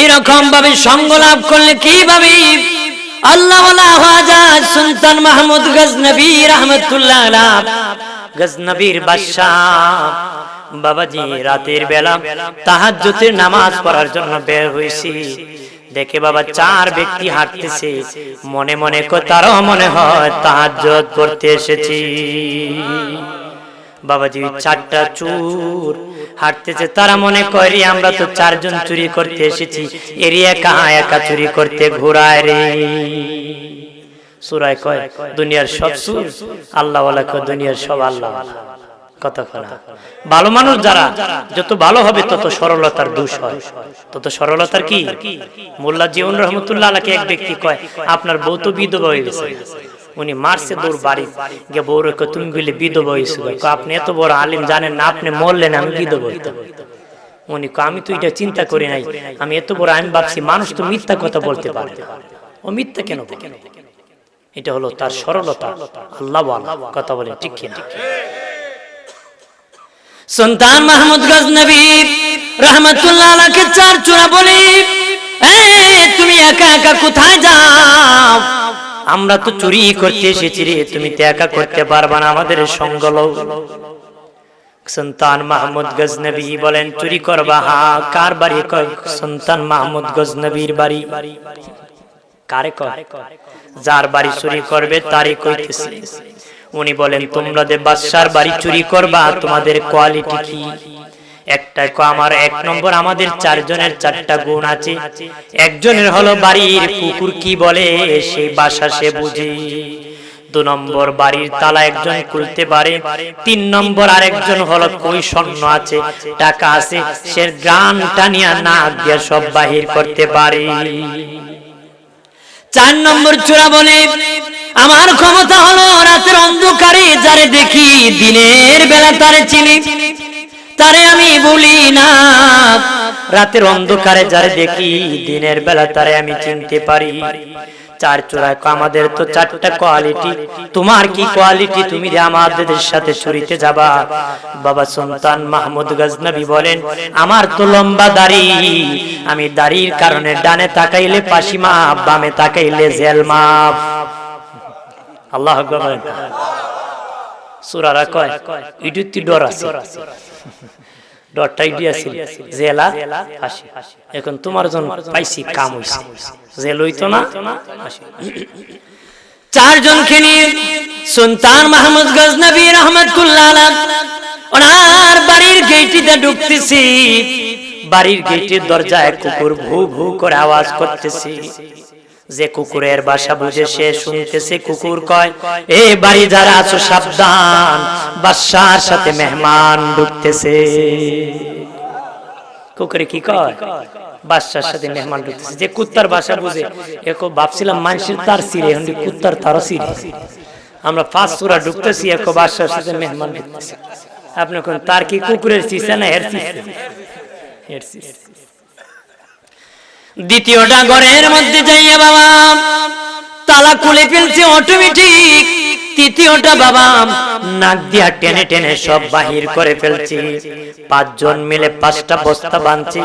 এইরকম ভাবে সঙ্গ লাভ করলে কীভাবে? আল্লাহ সুলতান মাহমুদ গজনবী রহমতুল্লাহ গজনবীর বাদশাহ বাবাজি, রাতের বেলা তাহাজ্জুদের নামাজ পড়ার জন্য বের হয়েছি দেখে বাবা চার ব্যক্তি হাঁটতেছে। মনে মনে কো তারও মনে হয় তাহাজ্জুদ পড়তে এসেছি। বাবাজি চারটা চুর হাঁটতেছে তারা মনে করে আমরা তো চারজন চুরি করতে এসেছি। এরি একা একা চুরি করতে ঘোরায় রে। সুরায় কয়? দুনিয়ার সব সুর আল্লাহ কয় দুনিয়ার সব আল্লাহ কথা কনা ভালো মানুষ যারা যত ভালো হবে তত সরলতার দোষ হয়। তত সরলতার কি? মোল্লা জীবন রহমতুল্লাহ এক ব্যক্তি কয় আপনার বউ তো বিধবা হয়ে গেছে। উনি মারছে দৌড় বাড়ি। গিয়ে বউ রেখে তুমি বলে বিধবা আপনি এত বড় আলিম জানেন না, আপনি মরলেন, আমি বিধবা হইতাম। উনি আমি তো এটা চিন্তা করি নাই। আমি এত বড়, আমি ভাবছি মানুষ তো মিথ্যা কথা বলতে পারে। ও মিথ্যা কেন এটা হলো তার সরলতা। আল্লাহ কথা বলেন ঠিক কিনা? সুলতান মাহমুদ গজনবী রহমতুল্লাহ চার চূড়া বলি তুমি একা একা কোথায় যাও? আমরা তো চুরি করতে এসেছি রে, তুমি তো একা করতে পারবা না আমাদের সঙ্গ সন্তান মাহমুদ গজনবী বলেন, চুরি করবা, হা, কার বাড়ি কয়? সুলতান মাহমুদ গজনবীর বাড়ি। যার বাড়ি চুরি করবে, তারই কইতেছি। উনি বলেন, তোমরা যে বাদশার বাড়ি চুরি করবা, তোমাদের কোয়ালিটি কি? একটা কো আমার এক নম্বর আমাদের চারজনের চারটা গুণ আছে। একজনের হলো বাড়ির কুকুর কি বলে? সেই বাসা সে বুঝে। দু নম্বর বাড়ির তালা একজন খুলতে পারে। তিন নম্বর আরেকজন হলো কই স্বর্ণ আছে? টাকা আছে। সে গান টানিয়া না দিয়ে সব বাহির করতে পারে। চার নম্বর চূড়া বলে আমার ক্ষমতা হলো রাতের অন্ধকারে যারে দেখি দিনের বেলা তারে চিনি। তারে আমি বলি না। রাতের অন্ধকারে যারে দেখি দিনের বেলা তারে আমি চিনতে পারি। চার কয়, আমাদের তো চারটা কোয়ালিটি তোমার কি কোয়ালিটি তুমি যে আমাদের সাথে চুরিতে যাবা। বাবা সুলতান মাহমুদ গজনবী বলেন আমার তো লম্বা দাড়ি। আমি দাড়ির কারণে ডানে তাকাইলে পাশি মাপ বামে তাকাইলে জেল মাপ। আল্লাহ আকবার। সুরারা কয়? ইডুতি ডর আছে। ডরটাই দিয়েছিল জেলা এখন তোমার জন্য পাইছি কাম হইছে। জেল হইতো না ফাঁসি। চারজনকে নিয়ে সুলতান মাহমুদ গজনবী রহমতুল্লাহ ওনার বাড়ির গেটিতে ঢুকতেছি। বাড়ির গেটের দরজায় কুকুর ভু ভু করে আওয়াজ করতেছি। যে কুকুরের বাসা বুঝে সে শুনতেছে কুকুর কয় এ বাড়ি যারা আছো সাবধান বাদশার সাথে মেহমান ঢুকতেছে। কুকুরে কি কয় বাদশার সাথে মেহমান ঢুকতেছে। যে কুত্তার বাসা বুঝে একো ভাবছিলাম মানুষের তার সিরে এখন কুত্তার তারও সিরে আমরা ফার্স্ট সুরা ঢুকতেছি একো বাদশার সাথে মেহমান ঢুকতেছে। আপনি কোন তার কি কুকুরের সিসে না হের সিসে হের সিসে। দ্বিতীয়টা ঘরের মধ্যে যাইয়া বাবা, তালা খুলে ফেলছে অটোমেটিক তৃতীয়টা বাবা, নাক দিয়া টেনে টেনে সব বাহির করে ফেলছি। পাঁচজন মিলে পাঁচটা বস্তা বাঁধছি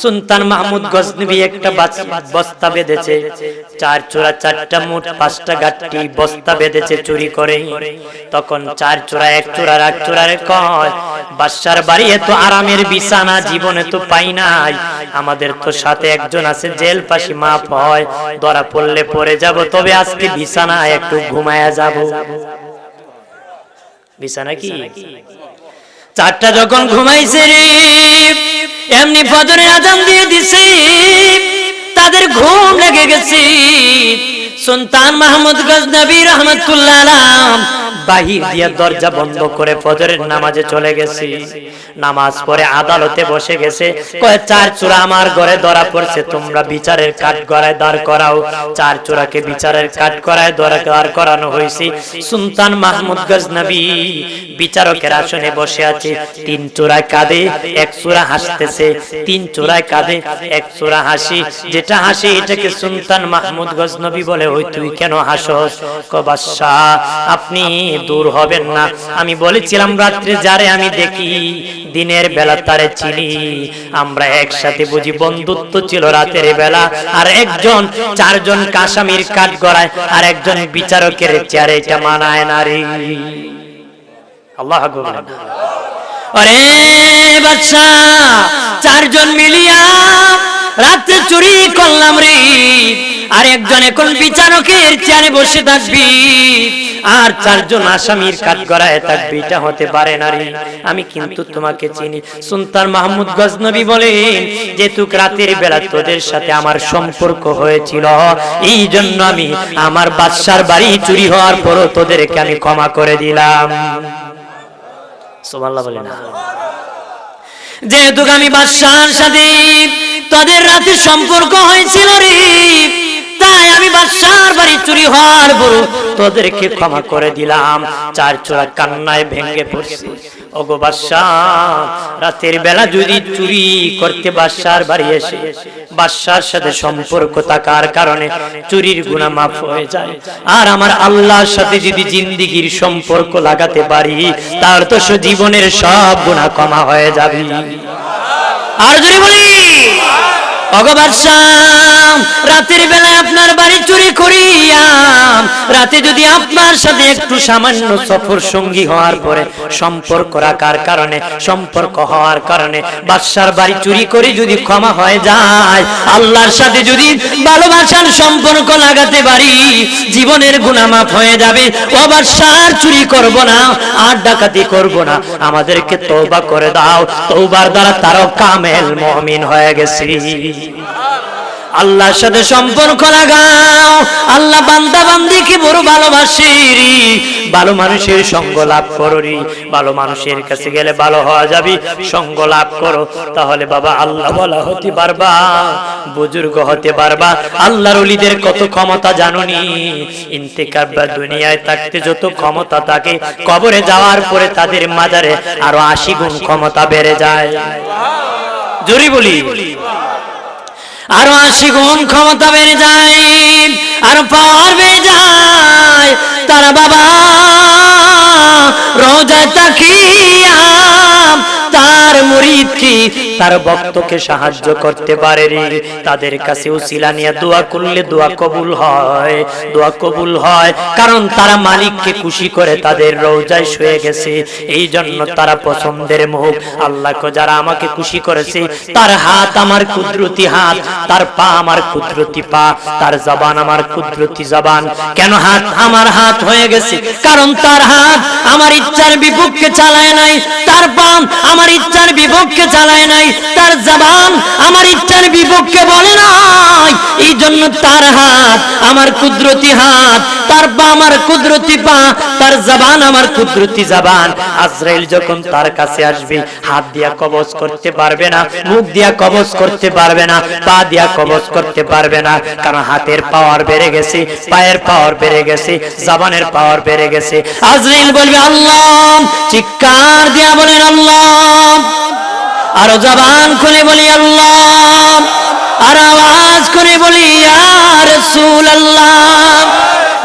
সুলতান মাহমুদ গজনবী একটা বস্তা বেঁধেছে। চার চোরা চারটা মুঠ, পাঁচটা গাঠটি বস্তা বেঁধেছে চুরি করে তখন চার চোরা এক চূড়ার এক চূড়ার কয় বাদশার বাড়ি এত আরামের বিছানা, জীবনে তো পাই নাই। আমাদের তো সাথে একজন আছে, জেল পাশি মাপ হয়। ধরা পড়লে পড়ে যাব, তবে আজকে বিছানা একটু ঘুমায়া যাব। বিছানা কি? চারটা যখন ঘুমাইছে রে, এমনি ফজরের আজান দিয়ে দিছে, তাদের ঘুম লেগে গেছে। সুলতান মাহমুদ গজনবী রহমতুল্লাহ বাহির দিয়ে দরজা বন্ধ করে ফজরের নামাজে চলে গেছি। নামাজ পড়ে আদালতে বসে গেছে। কয়, চার চূড়া আমার ঘরে ধরা পড়ছে, তোমরা বিচারের কাঠ গড়ায় দাঁড় করাও। চার চূড়াকে বিচারের কাঠ ধরা দাঁড় করানো হয়েছে। সুলতান মাহমুদ গজনবী বিচারকের আসনে বসে আছে। তিন চূড়ায় কাঁদে, এক চূড়া হাসতেছে। তিন চূড়ায় কাঁদে, এক চূড়া হাসি। যেটা হাসি এটাকে সুলতান মাহমুদ গজনবী বলে, ওই তুই কেন হাসস? কবাসা আপনি দূর হবেন না। আমি বলেছিলাম, রাত্রে যারে আমি দেখি, দিনের বেলা তারে চিনি। আমরা একসাথে বুঝি বন্ধুত্ব ছিল রাতের বেলা। আর একজন, চারজন কাসামির কাঠ গড়ায়, আর একজন বিচারকের চেয়ারে এটা মানায় নারী আল্লাহ আরে বাচ্চা চারজন মিলিয়া রাতে চুরি করলাম রে। আর একজন এখন বিচারকের চেয়ারে বসে থাকবি। আর চারজন আসামির কাঠ গড়ায় থাকবি, এটা হতে পারে না রে। আমি কিন্তু তোমাকে চিনি। সুলতান মাহমুদ গজনবী বলেন যে তুক রাতের বেলা তোদের সাথে আমার সম্পর্ক হয়েছিল, এই জন্য আমি আমার বাদশার বাড়ি চুরি হওয়ার পরও তোদেরকে আমি ক্ষমা করে দিলাম। সুবহানাল্লাহ বলে না যেহেতু আমি বাদশার সাথে তোদের রাতে সম্পর্ক হয়েছিল রে তাই আমি বাদশার বাড়ি চুরি হওয়ার পর তোদেরকে ক্ষমা করে দিলাম। চার চোরা কান্নায় ওগো রাতের বেলা যদি চুরি করতে বাড়ি এসে সাথে সম্পর্ক থাকার কারণে চুরির গুণা মাফ হয়ে যায়। আর আমার আল্লাহর সাথে যদি জিন্দিগির সম্পর্ক লাগাতে পারি, তার তো জীবনের সব গুণা ক্ষমা হয়ে যাবে। আর যদি বলি অগবাদশাহ রাতের বেলায় আপনার বাড়ি চুরি করিয়া রাতে যদি আপনার সাথে একটু সামান্য সফর সঙ্গী হওয়ার পরে সম্পর্ক রাখার কারণে, সম্পর্ক হওয়ার কারণে বাদশার বাড়ি চুরি করে যদি ক্ষমা হয়ে যায়, আল্লাহর সাথে যদি ভালোবাসার সম্পর্ক লাগাতে পারি, জীবনের গুণামাপ হয়ে যাবে। ও বাদশার চুরি করব না, আর ডাকাতি করব না। আমাদেরকে তওবা করে দাও। তওবার দ্বারা তারও কামেল মুমিন হয়ে গেছি। আল্লাহর সাথে সম্পর্ক লাগাও আল্লাহ বান্দা বান্দিকে বড় ভালোবাসি ভালো মানুষের সঙ্গ লাভ করো রে ভালো মানুষের কাছে গেলে ভালো হওয়া যাবে। সঙ্গ লাভ করো। তাহলে বাবা, আল্লাহ বলা হতে পারবা, বুজুর্গ হতে পারবা। আল্লাহর ওলিদের কত ক্ষমতা জানুনি। ইন্তেকার বা দুনিয়ায় থাকতে যত ক্ষমতা থাকে, কবরে যাওয়ার পরে তাদের মাজারে আরও আশি গুণ ক্ষমতা বেড়ে যায়। জোরে বলি। আরও আশি গুণ ক্ষমতা বেড়ে যায় আরও পাওয়ার বেড়ে যায়। তারা বাবা রোজা তাকিয়া তার মুরিদকে তার ভক্তকে সাহায্য করতে তাদের কাছে উসিলা নিয়ে দোয়া করলে দোয়া কবুল হয়, দোয়া কবুল হয়। কারণ তারা মালিককে খুশি করে তাদের রোজায় শুয়ে গেছে। এই জন্য তারা পছন্দের মুখ। যারা আমাকে খুশি করেছে, তার হাত আমার কুদরতি হাত, তার পা আমার কুদরতি পা, তার জবান আমার কুদরতি জবান। কেন হাত আমার হাত হয়ে গেছে? কারণ তার হাত আমার ইচ্ছার বিপক্ষে চালায় নাই, তার পা আমার ইচ্ছার বিপক্ষে চালায় নাই, তার জবান আমার ইচ্ছার বিপক্ষে বলে নাই। এই জন্য তার হাত আমার কুদরতি হাত, তার পা আমার কুদরতি পা, তার জবান আমার কুদরতি জবান। আজরাইল যখন তার কাছে আসবে, হাত দিয়া কবজ করতে পারবে না, মুখ দিয়া কবজ করতে পারবে না, পা দিয়া কবজ করতে পারবে না, কারণ হাতের পাওয়ার বেড়ে গেছে, পায়ের পাওয়ার বেড়ে গেছে, জবানের পাওয়ার বেড়ে গেছে। আজরাইল বলবে, আল্লাহ, চিৎকার দিয়া বলেন, আল্লাহ আরও জবান খুলে বলি আল্লাহ। আর আওয়াজ করে বলি আর রসুল আল্লাহ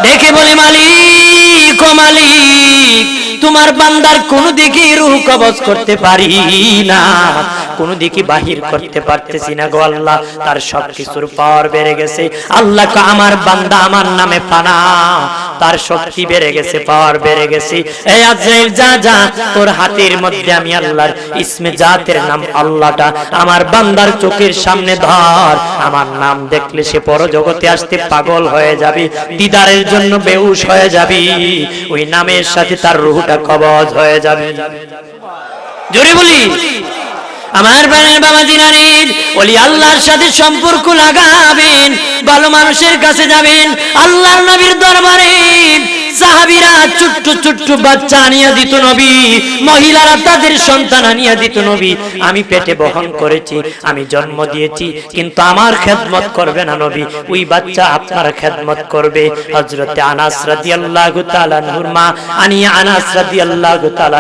দেখে বলে, মালিক ও মালিক, তোমার বান্দার কোন দিকে রুহ কবজ করতে পারি না। কোন দিকে বাহির করতে পারতেছি না গো আল্লাহ। তার সব কিছুর পাওয়ার বেড়ে গেছে। আল্লাহ আমার বান্দা আমার নামে পানা। তার শক্তি বেড়ে গেছে পাওয়ার বেড়ে গেছে। এই আজরাইল যা যা, তোর হাতের মধ্যে আমি আল্লাহর ইসমে জাতের নাম আল্লাহটা। আমার বান্দার চোখের সামনে ধর। আমার নাম দেখলে সে পরজগতে আসতে পাগল হয়ে যাবে। দিদারের জন্য বেউস হয়ে যাবি। ওই নামের সাথে তার রুহটা কবজ হয়ে যাবে। জোরে বলি। আমার প্রাণের বাবা দিনারির বলি আল্লাহর সাথে সম্পর্ক লাগাবেন, ভালো মানুষের কাছে যাবেন, আল্লাহর নবীর দরবারে। সাহাবিরা ছোট্ট ছোট্ট বাচ্চা আনিয়া দিত নবী, মহিলারা তাদের সন্তান আনিয়া দিত নবী। আমি পেটে বহন করেছি, আমি জন্ম দিয়েছি, কিন্তু আমার খেদমত করবে না নবী। ওই বাচ্চা আপনার খেদমত করবে। হজরতে আনাস রাদিয়াল্লাহু তাআলা মা আনিয়া আনাস রাদিয়াল্লাহু তাআলা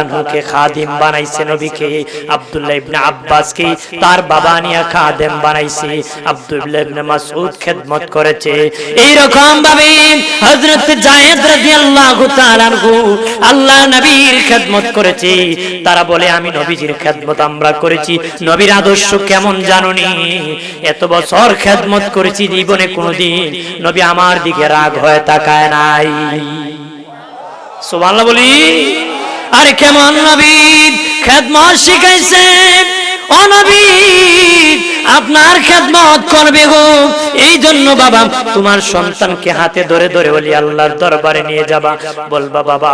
খাদিম বানাইছে নবীকে। আব্দুল্লাহ ইবনে আব্বাসকে তার বাবা আনিয়া বানাইছে। আব্দুল্লাহ ইবনে মাসউদ খেদমত করেছে। এই রকম ভাবে জায়েদ রাদিয়াল্লাহু রাদিয়াল্লাহু তাআলা আনহু, আল্লাহ নবীর খেদমত করেছে। তারা বলে, আমি নবীজির খেদমত আমরা করেছি। নবীর আদর্শ কেমন জানুনি? এত বছর খেদমত করেছি জীবনে কোনোদিন। নবী আমার দিকে রাগ হয়ে তাকায় নাই। সুবহানাল্লাহ বলি, আরে কেমন নবী? খেদমত শিখাইছে ও নবী আপনার খেদমত করবে গো। এই জন্য বাবা, তোমার সন্তানকে হাতে ধরে ধরে বলি আল্লাহর দরবারে নিয়ে যাবা। বলবা বাবা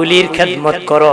উলির খেদমত করো।